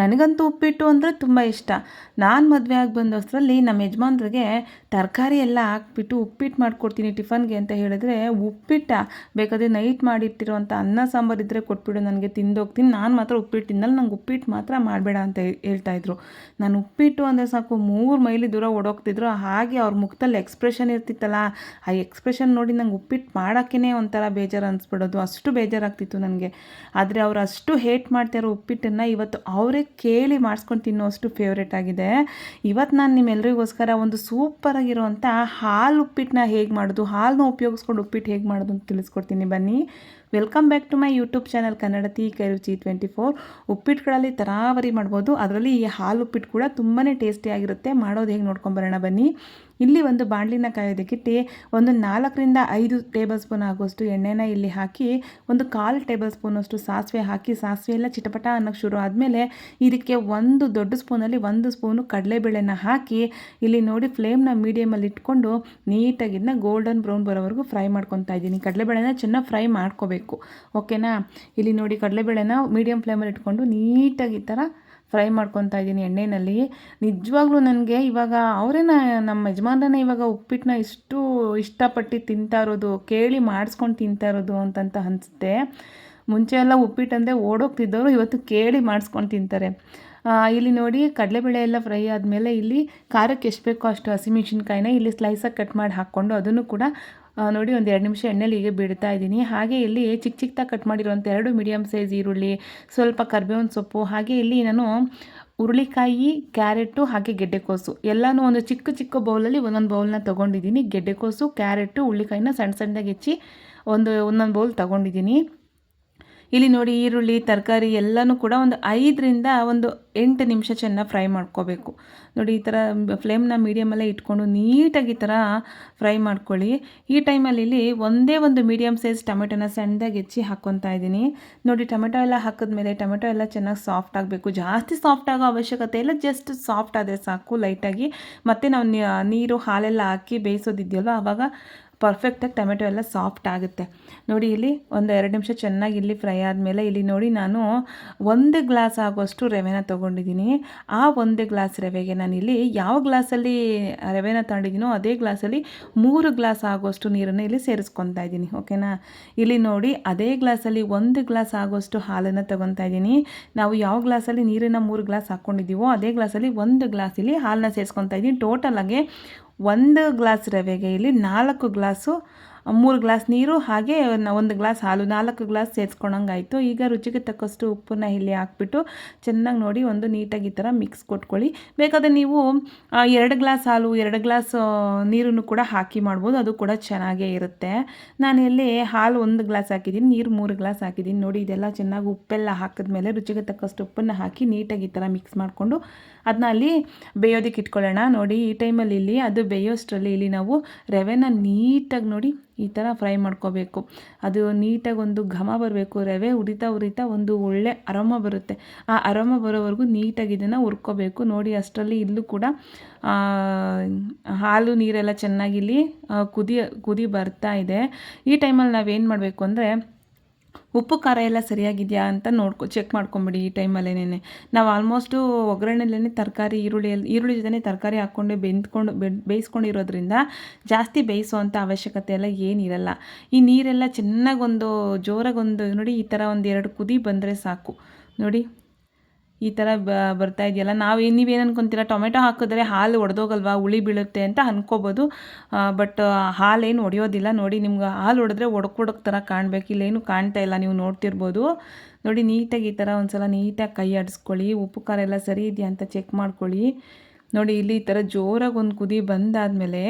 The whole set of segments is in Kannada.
ನನಗಂತೂ ಉಪ್ಪಿಟ್ಟು ಅಂದರೆ ತುಂಬ ಇಷ್ಟ. ನಾನು ಮದುವೆ ಆಗಿ ಬಂದಷ್ಟರಲ್ಲಿ ನಮ್ಮ ಯಜಮಾನ್ರಿಗೆ ತರಕಾರಿ ಎಲ್ಲ ಹಾಕ್ಬಿಟ್ಟು ಉಪ್ಪಿಟ್ಟು ಮಾಡಿಕೊಡ್ತೀನಿ ಟಿಫನ್ಗೆ ಅಂತ ಹೇಳಿದ್ರೆ, ಉಪ್ಪಿಟ್ಟ ಬೇಕಾದರೆ ನೈಟ್ ಮಾಡಿಟ್ಟಿರೋಂಥ ಅನ್ನ ಸಾಂಬಾರು ಇದ್ದರೆ ಕೊಟ್ಬಿಡು, ನನಗೆ ತಿಂದೋಗ್ತೀನಿ. ನಾನು ಮಾತ್ರ ಉಪ್ಪಿಟ್ಟು ತಿನ್ನಲ್ಲ ನಂಗೆ ಉಪ್ಪಿಟ್ಟು ಮಾತ್ರ ಮಾಡಬೇಡ ಅಂತ ಹೇಳ್ತಾಯಿದ್ರು ನಾನು ಉಪ್ಪಿಟ್ಟು ಅಂದರೆ ಸಾಕು, ಮೂರು ಮೈಲಿ ದೂರ ಓಡೋಗ್ತಿದ್ರು. ಹಾಗೆ ಅವ್ರ ಮುಖದಲ್ಲಿ ಎಕ್ಸ್ಪ್ರೆಷನ್ ಇರ್ತಿತ್ತಲ್ಲ, ಆ ಎಕ್ಸ್ಪ್ರೆಷನ್ ನೋಡಿ ನಂಗೆ ಉಪ್ಪಿಟ್ಟು ಮಾಡೋಕ್ಕೇ ಒಂಥರ ಬೇಜಾರು ಅನಿಸ್ಬಿಡೋದು. ಅಷ್ಟು ಬೇಜಾರಾಗ್ತಿತ್ತು ನನಗೆ. ಆದರೆ ಅವ್ರು ಅಷ್ಟು ಹೇಟ್ ಮಾಡ್ತಾರೋ ಉಪ್ಪಿಟ್ಟನ್ನು ಇವತ್ತು ಅವರೇ ಕೇಳಿ ಮಾಡಿಸ್ಕೊಂಡು ತಿನ್ನೋಷ್ಟು ಫೇವ್ರೇಟ್ ಆಗಿದೆ. ಇವತ್ತು ನಾನು ನಿಮ್ಮೆಲ್ಲರಿಗೋಸ್ಕರ ಒಂದು ಸೂಪರಾಗಿರುವಂಥ ಹಾಲು ಉಪ್ಪಿಟ್ಟನ್ನ ಹೇಗೆ ಮಾಡೋದು ಹಾಲನ್ನ ಉಪಯೋಗಿಸ್ಕೊಂಡು ಉಪ್ಪಿಟ್ಟು ಹೇಗೆ ಮಾಡೋದು ಅಂತ ತಿಳಿಸ್ಕೊಡ್ತೀನಿ ಬನ್ನಿ. Welcome back to my YouTube channel ಕನ್ನಡತಿ ಕೈ ರುಚಿ ಟ್ವೆಂಟಿ ಫೋರ್ ಉಪ್ಪಿಟ್ಟುಗಳಲ್ಲಿ ತರಾವರಿ ಮಾಡ್ಬೋದು. ಅದರಲ್ಲಿ ಈ ಹಾಲು ಉಪ್ಪಿಟ್ಟು ಕೂಡ ತುಂಬಾ ಟೇಸ್ಟಿಯಾಗಿರುತ್ತೆ ಮಾಡೋದು ಹೇಗೆ ನೋಡ್ಕೊಂಬರೋಣ ಬನ್ನಿ. ಇಲ್ಲಿ ಒಂದು ಬಾಣಲಿನ ಕಾಯೋದಕ್ಕಿಟ್ಟು ಒಂದು ನಾಲ್ಕರಿಂದ ಐದು ಟೇಬಲ್ ಸ್ಪೂನ್ ಆಗುವಷ್ಟು ಎಣ್ಣೆನ ಇಲ್ಲಿ ಹಾಕಿ, ಒಂದು ಕಾಲು ಟೇಬಲ್ ಸ್ಪೂನಷ್ಟು ಸಾಸಿವೆ ಹಾಕಿ, ಸಾಸಿವೆ ಎಲ್ಲ ಚಿಟಪಟ ಅನ್ನೋಕ್ಕೆ ಶುರು ಆದಮೇಲೆ ಇದಕ್ಕೆ ಒಂದು ದೊಡ್ಡ ಸ್ಪೂನಲ್ಲಿ ಒಂದು ಸ್ಪೂನು ಕಡಲೆಬೇಳೆನ ಹಾಕಿ, ಇಲ್ಲಿ ನೋಡಿ ಫ್ಲೇಮ್ನ ಮೀಡಿಯಮಲ್ಲಿ ಇಟ್ಕೊಂಡು ನೀಟಾಗಿ ಇದನ್ನ ಗೋಲ್ಡನ್ ಬ್ರೌನ್ ಬರೋವರೆಗೂ ಫ್ರೈ ಮಾಡ್ಕೊತಾ ಇದ್ದೀನಿ. ಕಡಲೆಬೇಳೆನ ಚೆನ್ನಾಗಿ ಫ್ರೈ ಮಾಡ್ಕೋಬೇಕು. ಓಕೆನಾ? ಇಲ್ಲಿ ನೋಡಿ ಕಡಲೆಬೇಳೆನ ಮೀಡಿಯಮ್ ಫ್ಲೇಮಲ್ಲಿ ಇಟ್ಕೊಂಡು ನೀಟಾಗಿ ಈ ಥರ ಫ್ರೈ ಮಾಡ್ಕೊತಾ ಇದ್ದೀನಿ ಎಣ್ಣೆಯಲ್ಲಿ ನಿಜವಾಗ್ಲೂ ನನಗೆ ಇವಾಗ ಅವರೇನ ನಮ್ಮ ಯಜಮಾನ್ರನ್ನ ಇವಾಗ ಉಪ್ಪಿಟ್ಟನ್ನ ಇಷ್ಟು ಇಷ್ಟಪಟ್ಟು ತಿಂತಾ ಇರೋದು, ಕೇಳಿ ಮಾಡಿಸ್ಕೊಂಡು ತಿಂತಾ ಇರೋದು ಅಂತಂತ ಅನಿಸುತ್ತೆ. ಮುಂಚೆ ಎಲ್ಲ ಉಪ್ಪಿಟ್ಟಂದರೆ ಓಡೋಗ್ತಿದ್ದವರು ಇವತ್ತು ಕೇಳಿ ಮಾಡಿಸ್ಕೊಂಡು ತಿಂತಾರೆ. ಇಲ್ಲಿ ನೋಡಿ ಕಡಲೆಬೇಳೆ ಎಲ್ಲ ಫ್ರೈ ಆದಮೇಲೆ ಇಲ್ಲಿ ಖಾರಕ್ಕೆ ಎಷ್ಟು ಬೇಕೋ ಅಷ್ಟು ಹಸಿಮೆಣ್ಸಿನ್ಕಾಯಿನ ಇಲ್ಲಿ ಸ್ಲೈಸಾಗಿ ಕಟ್ ಮಾಡಿ ಹಾಕ್ಕೊಂಡು ಅದನ್ನು ಕೂಡ ನೋಡಿ, ಒಂದು ಎರಡು ನಿಮಿಷ ಎಣ್ಣೆಲಿ ಹೀಗೆ ಬಿಡ್ತಾ ಇದ್ದೀನಿ. ಹಾಗೆ ಇಲ್ಲಿ ಚಿಕ್ಕ ಚಿಕ್ಕದಾಗಿ ಕಟ್ ಮಾಡಿರುವಂಥ ಎರಡು ಮೀಡಿಯಮ್ ಸೈಜ್ ಈರುಳ್ಳಿ, ಸ್ವಲ್ಪ ಕರ್ಬೇವಿನ ಸೊಪ್ಪು, ಹಾಗೆ ಇಲ್ಲಿ ನಾನು ಹುರುಳಿಕಾಯಿ ಕ್ಯಾರೆಟು, ಹಾಗೆ ಗೆಡ್ಡೆಕೋಸು. ಎಲ್ಲನೂ ಒಂದು ಚಿಕ್ಕ ಚಿಕ್ಕ ಬೌಲಲ್ಲಿ ಒಂದೊಂದು ಬೌಲ್ನ ತೊಗೊಂಡಿದ್ದೀನಿ. ಗೆಡ್ಡೆಕೋಸು, ಕ್ಯಾರೆಟು ಹುರುಳಿಕಾಯಿನ ಸಣ್ಣ ಸಣ್ಣದಾಗಿ ಹೆಚ್ಚಿ ಒಂದು ಒಂದೊಂದು ಬೌಲ್ ತೊಗೊಂಡಿದ್ದೀನಿ. ಇಲ್ಲಿ ನೋಡಿ ಈರುಳ್ಳಿ, ತರಕಾರಿ ಎಲ್ಲನೂ ಕೂಡ ಒಂದು ಐದರಿಂದ ಒಂದು ಎಂಟು ನಿಮಿಷ ಚೆನ್ನಾಗಿ ಫ್ರೈ ಮಾಡ್ಕೋಬೇಕು. ನೋಡಿ ಈ ಥರ ಫ್ಲೇಮ್ನ ಮೀಡಿಯಮಲ್ಲೇ ಇಟ್ಕೊಂಡು ನೀಟಾಗಿ ಈ ಥರ ಫ್ರೈ ಮಾಡ್ಕೊಳ್ಳಿ. ಈ ಟೈಮಲ್ಲಿ ಇಲ್ಲಿ ಒಂದೇ ಒಂದು ಮೀಡಿಯಮ್ ಸೈಜ್ ಟೊಮೆಟೊನ ಸಣ್ಣದಾಗಿ ಹೆಚ್ಚಿ ಹಾಕ್ಕೊತಾ ಇದ್ದೀನಿ. ನೋಡಿ ಟೊಮೆಟೊ ಎಲ್ಲ ಹಾಕಿದ್ಮೇಲೆ ಟೊಮೆಟೊ ಎಲ್ಲ ಚೆನ್ನಾಗಿ ಸಾಫ್ಟ್ ಆಗಬೇಕು. ಜಾಸ್ತಿ ಸಾಫ್ಟ್ ಆಗೋ ಅವಶ್ಯಕತೆ ಇಲ್ಲ ಜಸ್ಟ್ ಸಾಫ್ಟ್ ಆದರೆ ಸಾಕು ಲೈಟಾಗಿ ಮತ್ತು ನಾವು ನೀರು ಹಾಲೆಲ್ಲ ಹಾಕಿ ಬೇಯಿಸೋದಿದೆಯಲ್ವ ಆವಾಗ ಪರ್ಫೆಕ್ಟಾಗಿ ಟೊಮೆಟೊ ಎಲ್ಲ ಸಾಫ್ಟ್ ಆಗುತ್ತೆ. ನೋಡಿ ಇಲ್ಲಿ ಒಂದು ಎರಡು ನಿಮಿಷ ಚೆನ್ನಾಗಿ ಇಲ್ಲಿ ಫ್ರೈ ಆದಮೇಲೆ ಇಲ್ಲಿ ನೋಡಿ ನಾನು ಒಂದು ಗ್ಲಾಸ್ ಆಗೋಷ್ಟು ರವೆನ ತೊಗೊಂಡಿದ್ದೀನಿ. ಆ ಒಂದು ಗ್ಲಾಸ್ ರವೆಗೆ ನಾನು ಇಲ್ಲಿ ಯಾವ ಗ್ಲಾಸಲ್ಲಿ ರವೆನ ತಗೊಂಡಿದ್ದೀನೋ ಅದೇ ಗ್ಲಾಸಲ್ಲಿ ಮೂರು ಗ್ಲಾಸ್ ಆಗೋಷ್ಟು ನೀರನ್ನು ಇಲ್ಲಿ ಸೇರಿಸ್ಕೊತಾ ಇದ್ದೀನಿ. ಓಕೆನಾ ಇಲ್ಲಿ ನೋಡಿ ಅದೇ ಗ್ಲಾಸಲ್ಲಿ ಒಂದು ಗ್ಲಾಸ್ ಆಗೋಷ್ಟು ಹಾಲನ್ನು ತೊಗೊತಾ ಇದ್ದೀನಿ. ನಾವು ಯಾವ ಗ್ಲಾಸಲ್ಲಿ ನೀರನ್ನು ಮೂರು ಗ್ಲಾಸ್ ಹಾಕ್ಕೊಂಡಿದ್ದೀವೋ ಅದೇ ಗ್ಲಾಸಲ್ಲಿ ಒಂದು ಗ್ಲಾಸ್ ಇಲ್ಲಿ ಹಾಲನ್ನ ಸೇರಿಸ್ಕೊತಾ ಇದ್ದೀನಿ. ಟೋಟಲಾಗಿ ಒಂದು ಗ್ಲಾಸ್ ರವೆಗೆ ಇಲ್ಲಿ ನಾಲ್ಕು ಗ್ಲಾಸು ಮೂರು ಗ್ಲಾಸ್ ನೀರು, ಹಾಗೆ ಒಂದು ಗ್ಲಾಸ್ ಹಾಲು, ನಾಲ್ಕು ಗ್ಲಾಸ್ ಸೇರಿಸ್ಕೊಳಂಗಾಯಿತು ಈಗ ರುಚಿಗೆ ತಕ್ಕಷ್ಟು ಉಪ್ಪನ್ನ ಇಲ್ಲಿ ಹಾಕ್ಬಿಟ್ಟು ಚೆನ್ನಾಗಿ ನೋಡಿ ಒಂದು ನೀಟಾಗಿ ಈ ಥರ ಮಿಕ್ಸ್ ಕೊಟ್ಕೊಳ್ಳಿ. ಬೇಕಾದರೆ ನೀವು ಎರಡು ಗ್ಲಾಸ್ ಹಾಲು, ಎರಡು ಗ್ಲಾಸ್ ನೀರನ್ನು ಕೂಡ ಹಾಕಿ ಮಾಡ್ಬೋದು. ಅದು ಕೂಡ ಚೆನ್ನಾಗೇ ಇರುತ್ತೆ. ನಾನು ಇಲ್ಲಿ ಹಾಲು ಒಂದು ಗ್ಲಾಸ್ ಹಾಕಿದ್ದೀನಿ, ನೀರು ಮೂರು ಗ್ಲಾಸ್ ಹಾಕಿದ್ದೀನಿ. ನೋಡಿ, ಇದೆಲ್ಲ ಚೆನ್ನಾಗಿ ಉಪ್ಪೆಲ್ಲ ಹಾಕಿದ್ಮೇಲೆ ರುಚಿಗೆ ತಕ್ಕಷ್ಟು ಉಪ್ಪನ್ನು ಹಾಕಿ ನೀಟಾಗಿ ಈ ಥರ ಮಿಕ್ಸ್ ಮಾಡಿಕೊಂಡು ಅದನ್ನ ಅಲ್ಲಿ ಬೇಯೋದಕ್ಕೆ ಇಟ್ಕೊಳ್ಳೋಣ. ನೋಡಿ, ಈ ಟೈಮಲ್ಲಿ ಇಲ್ಲಿ, ಅದು ಬೇಯೋಷ್ಟರಲ್ಲಿ ಇಲ್ಲಿ ನಾವು ರವೆನ ನೀಟಾಗಿ ನೋಡಿ ಈ ಥರ ಫ್ರೈ ಮಾಡ್ಕೋಬೇಕು. ಅದು ನೀಟಾಗಿ ಒಂದು ಘಮ ಬರಬೇಕು, ರವೆ ಉರಿತಾ ಉರಿತಾ ಒಂದು ಒಳ್ಳೆ ಅರಮ ಬರುತ್ತೆ. ಆ ಅರಮ ಬರೋವರೆಗೂ ನೀಟಾಗಿ ಇದನ್ನು ಹುರ್ಕೋಬೇಕು. ನೋಡಿ ಅಷ್ಟರಲ್ಲಿ ಇಲ್ಲೂ ಕೂಡ ಹಾಲು ನೀರೆಲ್ಲ ಚೆನ್ನಾಗಿ ಇಲ್ಲಿ ಕುದಿ ಕುದಿ ಬರ್ತಾ ಇದೆ. ಈ ಟೈಮಲ್ಲಿ ನಾವೇನು ಮಾಡಬೇಕು ಅಂದರೆ ಉಪ್ಪು ಖಾರ ಎಲ್ಲ ಸರಿಯಾಗಿದೆಯಾ ಅಂತ ನೋಡ್ಕೊ ಚೆಕ್ ಮಾಡ್ಕೊಂಬಿಡಿ ಈ ಟೈಮಲ್ಲೇನೇ ನಾವು ಆಲ್ಮೋಸ್ಟು ಒಗ್ಗರಣೆಲೇ ತರಕಾರಿ, ಈರುಳ್ಳಿ ಈರುಳ್ಳಿ ಜೊತೆ ತರಕಾರಿ ಹಾಕ್ಕೊಂಡು ಬೆಂದ್ಕೊಂಡು ಬೇಯಿಸ್ಕೊಂಡಿರೋದ್ರಿಂದ ಜಾಸ್ತಿ ಬೇಯಿಸುವಂಥ ಅವಶ್ಯಕತೆ ಎಲ್ಲ ಏನಿರಲ್ಲ ಈ ನೀರೆಲ್ಲ ಚೆನ್ನಾಗೊಂದು ಜೋರಾಗೊಂದು ನೋಡಿ ಈ ಥರ ಒಂದು ಎರಡು ಕುದಿ ಬಂದರೆ ಸಾಕು. ನೋಡಿ. ಈ ಥರ ಬ, ಬರ್ತಾ ಇದೆಯಲ್ಲ? ನಾವು ನೀವೇನು ಅನ್ಕೊತೀರ? ಟೊಮೆಟೊ ಹಾಕಿದ್ರೆ ಹಾಲು ಒಡೆದೋಗಲ್ವಾ? ಹುಳಿ ಬೀಳುತ್ತೆ ಅಂತ ಅನ್ಕೋಬೋದು. ಬಟ್ ಹಾಲೇನು ಒಡೆಯೋದಿಲ್ಲ. ನೋಡಿ, ನಿಮ್ಗೆ ಹಾಲು ಒಡೆದ್ರೆ ಒಡ್ಕೊಡಕ್ಕೆ ಥರ ಕಾಣಬೇಕು. ಇಲ್ಲೇನು ಕಾಣ್ತಾ ಇಲ್ಲ. ನೀವು ನೋಡ್ತಿರ್ಬೋದು. ನೋಡಿ, ನೀಟಾಗಿ ಈ ಥರ ಒಂದು ಸಲ ನೀಟಾಗಿ ಕೈ ಆಡಿಸ್ಕೊಳ್ಳಿ. ಉಪ್ಪು, ಖಾರ ಎಲ್ಲ ಸರಿ ಇದೆಯಾ ಅಂತ ಚೆಕ್ ಮಾಡ್ಕೊಳ್ಳಿ. ನೋಡಿ, ಇಲ್ಲಿ ಈ ಥರ ಜೋರಾಗಿ ಒಂದು ಕುದಿ ಬಂದಾದಮೇಲೆ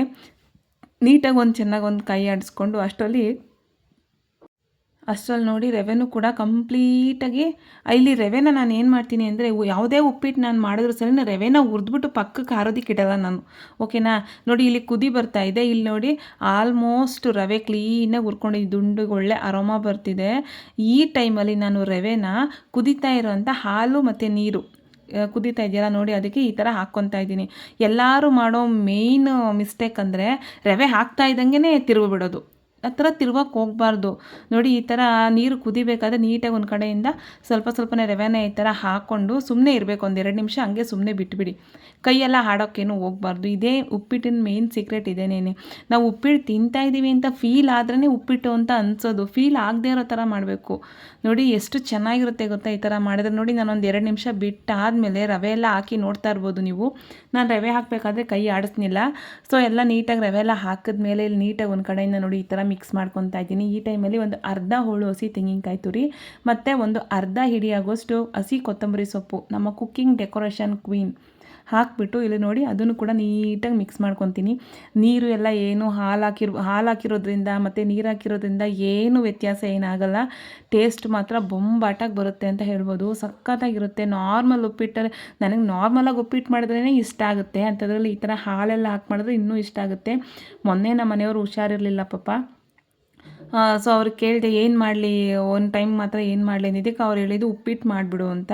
ನೀಟಾಗಿ ಒಂದು ಚೆನ್ನಾಗಿ ಒಂದು ಕೈ ಆಡಿಸ್ಕೊಂಡು ಅಷ್ಟರಲ್ಲಿ ಅಷ್ಟರಲ್ಲಿ ನೋಡಿ ರವೆನೂ ಕೂಡ ಕಂಪ್ಲೀಟಾಗಿ ಇಲ್ಲಿ ರೆವೆನ ನಾನು ಏನು ಮಾಡ್ತೀನಿ ಅಂದರೆ ಯಾವುದೇ ಉಪ್ಪಿಟ್ಟು ನಾನು ಮಾಡಿದ್ರು ಸರಿ ರೆವೆನ ಹುರಿದ್ಬಿಟ್ಟು ಪಕ್ಕಕ್ಕೆ ಹಾರೋದಕ್ಕೆ ಇಡಲ್ಲ ನಾನು. ಓಕೆನಾ? ನೋಡಿ ಇಲ್ಲಿ ಕುದಿ ಬರ್ತಾ ಇದೆ. ಇಲ್ಲಿ ನೋಡಿ ಆಲ್ಮೋಸ್ಟ್ ರವೆ ಕ್ಲೀನಾಗಿ ಹುರ್ಕೊಂಡಿದ್ದು ದುಂಡುಗೆ ಒಳ್ಳೆ ಅರೋಮ ಬರ್ತಿದೆ. ಈ ಟೈಮಲ್ಲಿ ನಾನು ರವೆನ ಕುದಿತಾ ಇರೋವಂಥ ಹಾಲು ಮತ್ತು ನೀರು ಕುದೀತಾ ಇದೆಯಲ್ಲ ನೋಡಿ ಅದಕ್ಕೆ ಈ ಥರ ಹಾಕ್ಕೊತಾ ಇದ್ದೀನಿ. ಎಲ್ಲರೂ ಮಾಡೋ ಮೇಯ್ನ್ ಮಿಸ್ಟೇಕ್ ಅಂದರೆ ರವೆ ಹಾಕ್ತಾ ಇದ್ದಂಗೆ ತಿರುವು ಬಿಡೋದು ಆ ಥರ ತಿರ್ಗೋಕೆ ಹೋಗಬಾರ್ದು. ನೋಡಿ, ಈ ಥರ ನೀರು ಕುದಿಬೇಕಾದ್ರೆ ನೀಟಾಗಿ ಒಂದು ಕಡೆಯಿಂದ ಸ್ವಲ್ಪ ಸ್ವಲ್ಪನೇ ರವೆನ ಈ ಥರ ಹಾಕ್ಕೊಂಡು ಸುಮ್ಮನೆ ಇರಬೇಕು, ಒಂದು ಎರಡು ನಿಮಿಷ ಹಂಗೆ ಸುಮ್ಮನೆ ಬಿಟ್ಬಿಡಿ. ಕೈಯೆಲ್ಲ ಹಾಡೋಕ್ಕೇನು ಹೋಗಬಾರ್ದು. ಇದೇ ಉಪ್ಪಿಟ್ಟಿನ ಮೇನ್ ಸೀಕ್ರೆಟ್ ಇದೇನೇನೆ ನಾವು ಉಪ್ಪಿಟ್ಟು ತಿಂತಾ ಇದ್ದೀವಿ ಅಂತ ಫೀಲ್ ಆದ್ರೇ ಉಪ್ಪಿಟ್ಟು ಅಂತ ಅನ್ಸೋದು. ಫೀಲ್ ಆಗದೇ ಇರೋ ಥರ ಮಾಡಬೇಕು. ನೋಡಿ, ಎಷ್ಟು ಚೆನ್ನಾಗಿರುತ್ತೆ ಗೊತ್ತಾ ಈ ಥರ ಮಾಡಿದ್ರೆ. ನೋಡಿ ನಾನು ಒಂದು ಎರಡು ನಿಮಿಷ ಬಿಟ್ಟಾದಮೇಲೆ ರವೆ ಎಲ್ಲ ಹಾಕಿ ನೋಡ್ತಾ ಇರ್ಬೋದು ನೀವು. ನಾನು ರವೆ ಹಾಕಬೇಕಾದ್ರೆ ಕೈ ಆಡಿಸ್ನಿಲ್ಲ. ಸೊ ಎಲ್ಲ ನೀಟಾಗಿ ರವೆ ಎಲ್ಲ ಹಾಕಿದ್ಮೇಲೆ ಇಲ್ಲಿ ನೀಟಾಗಿ ಒಂದು ಕಡೆಯಿಂದ ನೋಡಿ ಈ ಥರ ಮಿಕ್ಸ್ ಮಾಡ್ಕೊತಾ ಇದ್ದೀನಿ. ಈ ಟೈಮಲ್ಲಿ ಒಂದು ಅರ್ಧ ಹೋಳು ಹಸಿ ತೆಂಗಿನಕಾಯಿ ತುರಿ, ಮತ್ತು ಒಂದು ಅರ್ಧ ಹಿಡಿಯಾಗೋಷ್ಟು ಹಸಿ ಕೊತ್ತಂಬರಿ ಸೊಪ್ಪು, ನಮ್ಮ ಕುಕ್ಕಿಂಗ್ ಡೆಕೋರೇಷನ್ ಕ್ವೀನ್ ಹಾಕಿಬಿಟ್ಟು ಇಲ್ಲಿ ನೋಡಿ ಅದನ್ನು ಕೂಡ ನೀಟಾಗಿ ಮಿಕ್ಸ್ ಮಾಡ್ಕೊತೀನಿ. ನೀರು ಎಲ್ಲ ಏನು ಹಾಲು ಹಾಕಿರೋ, ಹಾಲು ಹಾಕಿರೋದ್ರಿಂದ ಮತ್ತು ನೀರು ಹಾಕಿರೋದ್ರಿಂದ ಏನು ವ್ಯತ್ಯಾಸ ಏನಾಗಲ್ಲ. ಟೇಸ್ಟ್ ಮಾತ್ರ ಬೊಂಬಾಟಾಗಿ ಬರುತ್ತೆ ಅಂತ ಹೇಳ್ಬೋದು. ಸಖತ್ತಾಗಿರುತ್ತೆ. ನಾರ್ಮಲ್ ಉಪ್ಪಿಟ್ಟರೆ ನನಗೆ ನಾರ್ಮಲಾಗಿ ಉಪ್ಪಿಟ್ಟು ಮಾಡಿದ್ರೇ ಇಷ್ಟ ಆಗುತ್ತೆ. ಅಂಥದ್ರಲ್ಲಿ ಈ ಥರ ಹಾಲೆಲ್ಲ ಹಾಕಿ ಮಾಡಿದ್ರೆ ಇನ್ನೂ ಇಷ್ಟ ಆಗುತ್ತೆ. ಮೊನ್ನೆ ನಮ್ಮ ಮನೆಯವರು ಹುಷಾರಿರಲಿಲ್ಲ ಪಾಪ. ಸೊ ಅವ್ರು ಕೇಳಿದೆ, ಏನು ಮಾಡಲಿ? ಒಂದು ಟೈಮ್ ಮಾತ್ರ ಏನು ಮಾಡಲಿ? ಅಂದಿದ್ದಕ್ಕೆ ಅವ್ರು ಹೇಳಿದ್ದು, ಉಪ್ಪಿಟ್ಟು ಮಾಡಿಬಿಡು ಅಂತ.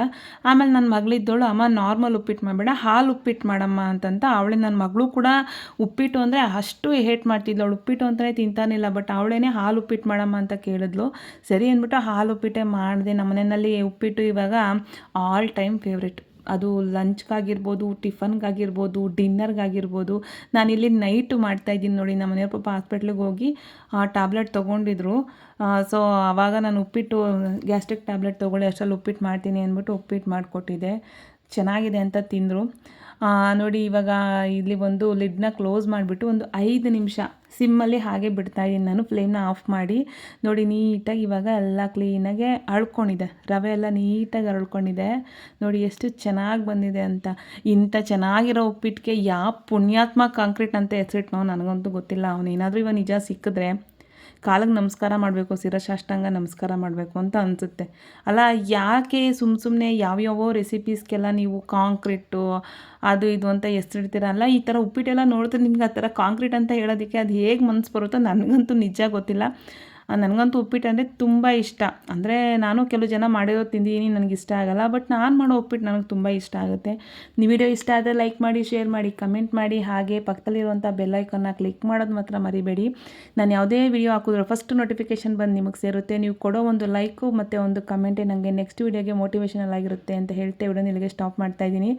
ಆಮೇಲೆ ನನ್ನ ಮಗಳಿದ್ದೋಳು, ಅಮ್ಮ ನಾರ್ಮಲ್ ಉಪ್ಪಿಟ್ಟು ಮಾಡಬೇಡ, ಹಾಲು ಉಪ್ಪಿಟ್ಟು ಮಾಡಮ್ಮ ಅಂತಂತ. ಅವಳೆ ನನ್ನ ಮಗಳು ಕೂಡ ಉಪ್ಪಿಟ್ಟು ಅಂದರೆ ಅಷ್ಟು ಹೇಟ್ ಮಾಡ್ತಿದ್ಲು. ಅವಳು ಉಪ್ಪಿಟ್ಟು ಅಂತಲೇ ತಿಂತಾನಿಲ್ಲ ಬಟ್ ಅವಳೇ ಹಾಲು ಉಪ್ಪಿಟ್ಟು ಮಾಡಮ್ಮ ಅಂತ ಕೇಳಿದ್ಲು. ಸರಿ ಅಂದ್ಬಿಟ್ಟು ಹಾಲು ಉಪ್ಪಿಟ್ಟೆ ಮಾಡಿದೆ. ನಮ್ಮ ಮನೆಯಲ್ಲಿ ಉಪ್ಪಿಟ್ಟು ಇವಾಗ ಆಲ್ ಟೈಮ್ ಫೇವ್ರೆಟ್ ಅದು ಲಂಚ್ಗಾಗಿರ್ಬೋದು, ಟಿಫನ್ಗಾಗಿರ್ಬೋದು, ಡಿನ್ನರ್ಗಾಗಿರ್ಬೋದು. ನಾನಿಲ್ಲಿ ನೈಟು ಮಾಡ್ತಾಯಿದ್ದೀನಿ ನೋಡಿ, ನಮ್ಮ ಮನೆಯವ್ರ ಪಾಪ ಹಾಸ್ಪಿಟ್ಲಿಗೆ ಹೋಗಿ, ಆ ಟ್ಯಾಬ್ಲೆಟ್ ತೊಗೊಂಡಿದ್ರು. ಸೊ ಆವಾಗ ನಾನು ಉಪ್ಪಿಟ್ಟು ಗ್ಯಾಸ್ಟ್ರಿಕ್ ಟ್ಯಾಬ್ಲೆಟ್ ತೊಗೊಳ್ಳಿ, ಅಷ್ಟರಲ್ಲಿ ಉಪ್ಪಿಟ್ಟು ಮಾಡ್ತೀನಿ ಅಂದ್ಬಿಟ್ಟು ಉಪ್ಪಿಟ್ಟು ಮಾಡಿಕೊಟ್ಟಿದ್ದೆ. ಚೆನ್ನಾಗಿದೆ ಅಂತ ತಿಂದರು. ನೋಡಿ, ಇವಾಗ ಇಲ್ಲಿ ಒಂದು ಲಿಡ್ನ ಕ್ಲೋಸ್ ಮಾಡಿಬಿಟ್ಟು ಒಂದು ಐದು ನಿಮಿಷ ಸಿಮ್ಮಲ್ಲಿ ಹಾಗೆ ಬಿಡ್ತಾಯಿದ್ದೀನಿ ನಾನು, ಫ್ಲೇಮ್ನ ಆಫ್ ಮಾಡಿ. ನೋಡಿ, ನೀಟಾಗಿ ಇವಾಗ ಎಲ್ಲ ಕ್ಲೀನಾಗೆ ಅಳ್ಕೊಂಡಿದೆ. ರವೆ ಎಲ್ಲ ನೀಟಾಗಿ ಅಳ್ಕೊಂಡಿದೆ. ನೋಡಿ, ಎಷ್ಟು ಚೆನ್ನಾಗಿ ಬಂದಿದೆ ಅಂತ. ಇಂಥ ಚೆನ್ನಾಗಿರೋ ಉಪ್ಪಿಟ್ಟಿಗೆ ಯಾವ ಪುಣ್ಯಾತ್ಮ ಕಾಂಕ್ರೀಟ್ ಅಂತ ಹೆಸರಿಟ್ನೋ ನನಗಂತೂ ಗೊತ್ತಿಲ್ಲ. ಅವನೇನಾದರೂ ಇವಾಗ ನಿಜ ಸಿಕ್ಕಿದ್ರೆ ಕಾಲಿಗೆ ನಮಸ್ಕಾರ ಮಾಡಬೇಕು ಶಿರಶಾಷ್ಟಾಂಗ ನಮಸ್ಕಾರ ಮಾಡಬೇಕು ಅಂತ ಅನಿಸುತ್ತೆ. ಅಲ್ಲ, ಯಾಕೆ ಸುಮ್ಮ ಸುಮ್ಮನೆ ಯಾವ್ಯಾವೋ ರೆಸಿಪೀಸ್ಗೆಲ್ಲ ನೀವು ಕಾಂಕ್ರೀಟು, ಅದು ಇದು ಅಂತ ಹೆಸರಿಡ್ತೀರ ಅಲ್ಲ, ಈ ಥರ ಉಪ್ಪಿಟ್ಟೆಲ್ಲ ನೋಡಿದ್ರೆ ನಿಮ್ಗೆ ಆ ಥರ ಕಾಂಕ್ರೀಟ್ ಅಂತ ಹೇಳೋದಕ್ಕೆ ಅದು ಹೇಗೆ ಮನಸ್ಸು ಬರುತ್ತೋ ನನಗಂತೂ ನಿಜ ಗೊತ್ತಿಲ್ಲ. ನನಗಂತೂ ಉಪ್ಪಿಟ್ಟು ಅಂದರೆ ತುಂಬ ಇಷ್ಟ. ಅಂದರೆ ನಾನು ಕೆಲವು ಜನ ಮಾಡಿರೋ ತಿಂದಿದ್ದೀನಿ ನನಗೆ ಇಷ್ಟ ಆಗಲ್ಲ, ಬಟ್ ನಾನು ಮಾಡೋ ಉಪ್ಪಿಟ್ಟು ನನಗೆ ತುಂಬ ಇಷ್ಟ ಆಗುತ್ತೆ. ನೀವು ವಿಡಿಯೋ ಇಷ್ಟ ಆದರೆ ಲೈಕ್ ಮಾಡಿ, ಶೇರ್ ಮಾಡಿ, ಕಮೆಂಟ್ ಮಾಡಿ, ಹಾಗೆ ಪಕ್ಕದಲ್ಲಿರುವಂಥ ಬೆಲ್ಲೈಕನ್ನ ಕ್ಲಿಕ್ ಮಾಡೋದು ಮಾತ್ರ ಮರಿಬೇಡಿ. ನಾನು ಯಾವುದೇ ವಿಡಿಯೋ ಹಾಕಿದ್ರು ಫಸ್ಟ್ ನೋಟಿಫಿಕೇಷನ್ ಬಂದು ನಿಮಗೆ ಸೇರುತ್ತೆ. ನೀವು ಕೊಡೋ ಒಂದು ಲೈಕು ಮತ್ತು ಒಂದು ಕಮೆಂಟೇ ನನಗೆ ನೆಕ್ಸ್ಟ್ ವೀಡಿಯೋಗೆ ಮೋಟಿವೇಷನಲ್ ಆಗಿರುತ್ತೆ ಅಂತ ಹೇಳ್ತೇವೆ ವಿಡಿಯೋ ಇಲ್ಲಿಗೆ ಸ್ಟಾಪ್ ಮಾಡ್ತಾ ಇದ್ದೀನಿ.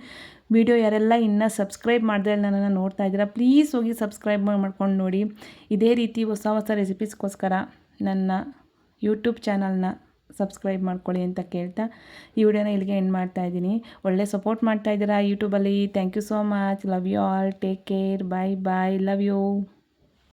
ವಿಡಿಯೋ ಯಾರೆಲ್ಲ ಇನ್ನೂ ಸಬ್ಸ್ಕ್ರೈಬ್ ಮಾಡಿದ್ರೆ ನನ್ನನ್ನು ನೋಡ್ತಾ ಇದ್ದೀರಾ ಪ್ಲೀಸ್ ಹೋಗಿ ಸಬ್ಸ್ಕ್ರೈಬ್ ಮಾಡ್ಕೊಂಡು ನೋಡಿ. ಇದೇ ರೀತಿ ಹೊಸ ಹೊಸ ರೆಸಿಪೀಸ್ಗೋಸ್ಕರ ನನ್ನ ಯೂಟ್ಯೂಬ್ ಚಾನಲ್ನ ಸಬ್ಸ್ಕ್ರೈಬ್ ಮಾಡ್ಕೊಳ್ಳಿ ಅಂತ ಕೇಳ್ತಾ ಈ ವಿಡಿಯೋನ ಇಲ್ಲಿಗೆ ಎಂಡ್ ಮಾಡ್ತಾ ಇದ್ದೀನಿ. ಒಳ್ಳೆ ಸಪೋರ್ಟ್ ಮಾಡ್ತಾ ಇದ್ದೀರಾ ಯೂಟ್ಯೂಬಲ್ಲಿ thank you so much love you all take care bye bye love you